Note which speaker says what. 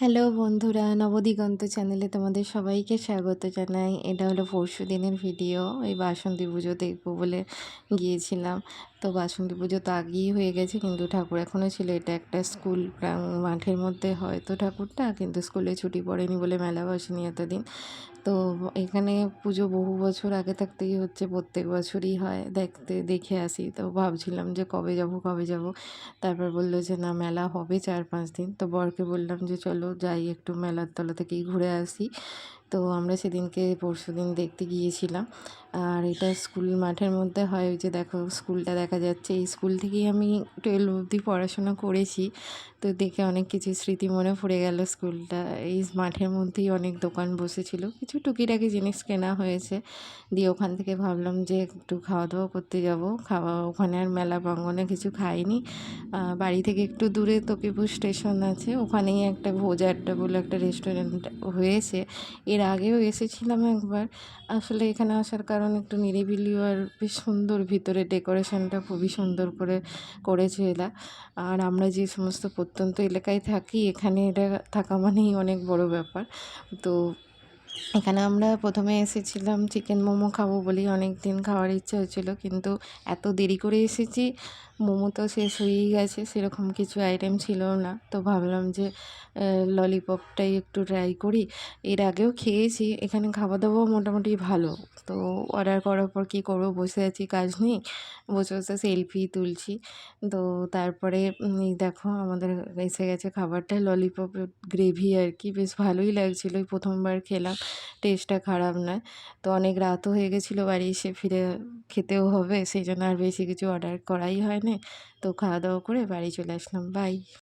Speaker 1: Hello বন্ধুরা, নবদিগন্ত চ্যানেলে তোমাদের সবাইকে স্বাগত জানাই। এটা হলো পরশু দিনের ভিডিও এই বাসন্তী পুজো দেখব বলে গিয়েছিলাম। তো বাসন্তী পুজো তো আগেই হয়ে গেছে, কিন্তু ঠাকুর এখনও ছিল। এটা একটা স্কুল মাঠের মধ্যে হয়তো ঠাকুরটা, কিন্তু স্কুলে ছুটি পড়েনি বলে মেলা বসেনি এতদিন। তো এখানে পুজো বহু বছর আগে থাকতেই হচ্ছে, প্রত্যেক বছরই হয় দেখতে, দেখে আসি। তো ভাবছিলাম যে কবে যাব কবে যাব? তারপর বলল যে না, মেলা হবে চার পাঁচ দিন। তো বরকে বললাম যে চলো যাই, একটু মেলার তলা থেকেই ঘুরে আসি। তো আমরা সেদিনকে পরশু দিন দেখতে গিয়েছিলাম। আর এটা স্কুল মাঠের মধ্যে হয় ওই যে দেখো স্কুলটা দেখা যাচ্ছে। এই স্কুল থেকেই আমি টুয়েলভ অবধি পড়াশোনা করেছি। তো দেখে অনেক কিছু স্মৃতি মনে পড়ে গেল স্কুলটা। এই মাঠের মধ্যেই অনেক দোকান বসেছিল। কিছু টুকিটাকি জিনিস কেনা হয়েছে। দিয়ে ওখান থেকে ভাবলাম যে একটু খাওয়া দাওয়া করতে যাব। খাওয়া ওখানে আর মেলা প্রাঙ্গনে কিছু খাইনি। বাড়ি থেকে একটু দূরে তকিপুর স্টেশন আছে। ওখানেই একটা ভোজ আড্ডা বলে একটা রেস্টুরেন্ট হয়েছে। এর আগেও এসেছিলাম একবার। আসলে এখানে আসার কারণ একটু নিরিবিলি আর বেশ সুন্দর ভিতরে ডেকোরেশনটা খুবই সুন্দর করে করেছে এরা। আর আমরা যে সমস্ত প্রত্যন্ত এলাকায় থাকি, এখানে এটা থাকা মানেই অনেক বড় ব্যাপার। তো এখানে আমরা প্রথমে এসেছিলাম চিকেন মোমো খাব বলি অনেক দিন খাওয়ার ইচ্ছা হচ্ছিল কিন্তু এত দেরি করে এসেছি, মোমো তো শেষ হয়েই গেছে, সেরকম কিছু আইটেম ছিল না। তো ভাবলাম যে ললিপপটাই একটু ট্রাই করি। এর আগেও খেয়েছি, এখানে খাওয়া দাওয়াও মোটামুটি ভালো। তো অর্ডার করার পর কী করব, বসে আছি, কাজ নেই, বসে বসে সেলফি তুলছি। তো তারপরে দেখো আমাদের এসে গেছে খাবারটা ললিপপ গ্রেভি আর কি, বেশ ভালোই লাগছিল প্রথমবার খেলাম। টেস্টটা খারাপ নয়। তো অনেক রাতও হয়ে গেছিল বাড়ি এসে ফিরে খেতেও হবে, সেই জন্য আর বেশি কিছু অর্ডার করাই হয়নি। তো খাওয়া দাওয়া করে বাড়ি চলে আসলাম। বাই